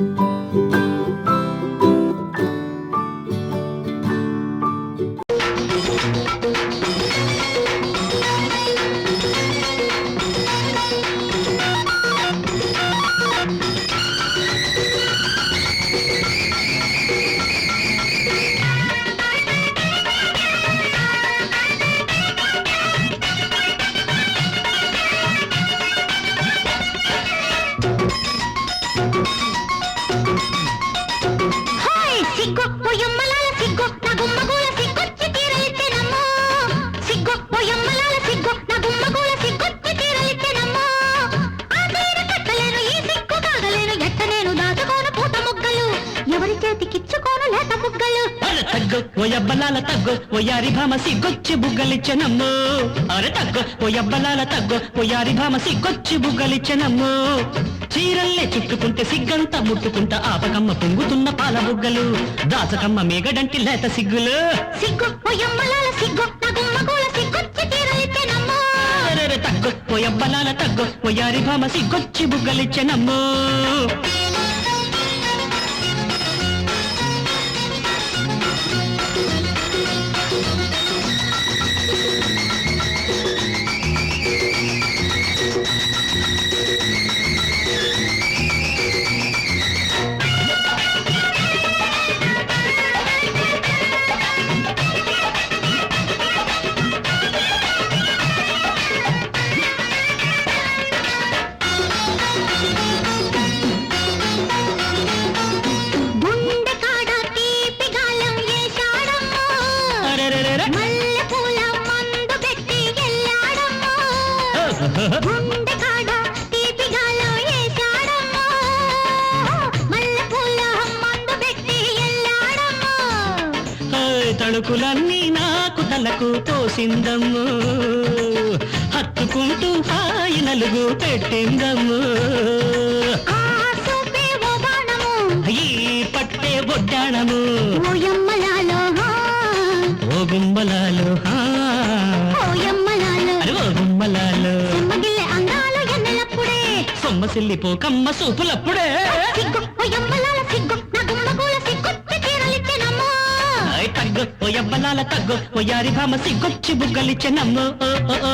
Hi సిగ్గు పొయ్యమ్మలాల సిగ్గు నా గుమ్మగూల సిగ్గొచ్చి తీరలిట్టెనమ్మో సిగ్గు పొయ్యమ్మలాల సిగ్గు గుమ్మగూల సిగ్గొచ్చి తీరలిట్టెనమ్మో ఆ తీర కట్టలేను ఈ సిగ్గు కాగలేను ఎట్ట నేను దాచుకోను పూత ముగ్గలు. ఎవరి చేతికిచ్చుకోను లేత ముగ్గలు. తగ్గు ఓ అబ్బలాల భామ సిగ్గొచ్చి బుగ్గలిచ్చనమ్ము. అరే తగ్గు ఓ తగ్గు భామ సిగ్గొచ్చి బుగ్గలిచ్చనమ్ము. చీరల్లే చుట్టుకుంటే సిగ్గంతా ముట్టుకుంటా ఆపకమ్మ పొంగుతున్న పాల బుగ్గలు. దాసకమ్మ మేగడంటి లేత సిగ్గులు. సిగ్గు సిగ్గు తగ్గు ఓ అబ్బలాల తగ్గు భామ సిగ్గొచ్చి బుగ్గలిచ్చనమ్ము తళుకులన్నీ నాకు తలకు పోసిందమ్ము హత్తుకుంటూ హాయి నలుగు పెట్టిందమ్ము. ఈ పట్టే బొడ్డాణము ఓ గుమ్మలాలు సిగ్గొచ్చి తీరలిట్టెనమ్మో ఏయ్, తగ్గు ఓ ఎవ్వలాల తగ్గు ఓ యారి భామ సిగ్గొచ్చి బుగ్గలిచ్చనమ్ము ఓ, ఓ,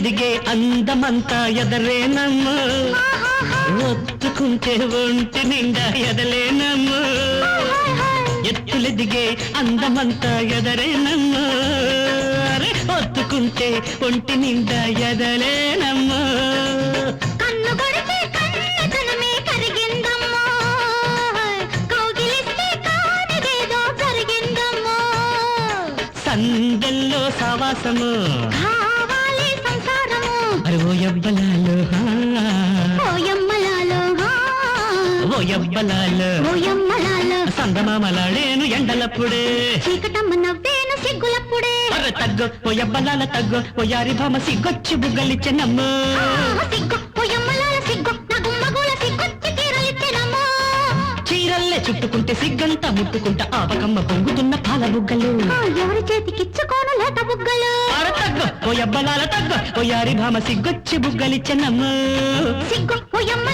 ఎత్తులెదిగే అందమంతా ఎదరేనమ్ము. ఒత్తుకుంటే ఒంటి నిండా ఎదలేనమ్ము. ఎత్తులెదిగే అందమంతా ఎదరేనమ్ము. ఒత్తుకుంటే ఒంటి నిండా ఎదలేనమ్ము. సందెల్లో సావాసము. అరే. ఓయమ్మలాలో సందమామలాడేను ఎండలప్పుడే. చీకటమ్మ నవ్వేను సిగ్గులప్పుడే. అరే తగ్గు ఓ ఎవ్వలాల తగ్గు ఓ యారి భామ సిగ్గొచ్చి బుగ్గలిచ్చనమ్ము. సిగ్గు. చుట్టుకుంటే సిగ్గంతా ముట్టుకుంటా ఆపకమ్మ పొంగుతున్న పాల బుగ్గలు. ఎవరి చేతికిచ్చుకోను లేత బుగ్గలు? ఓ ఎవ్వలాల తగ్గు ఓ యారి భామ సిగ్గొచ్చి బుగ్గలిచ్చనమ్ము సిగ్గు ఓయమ్మలాల సిగ్గు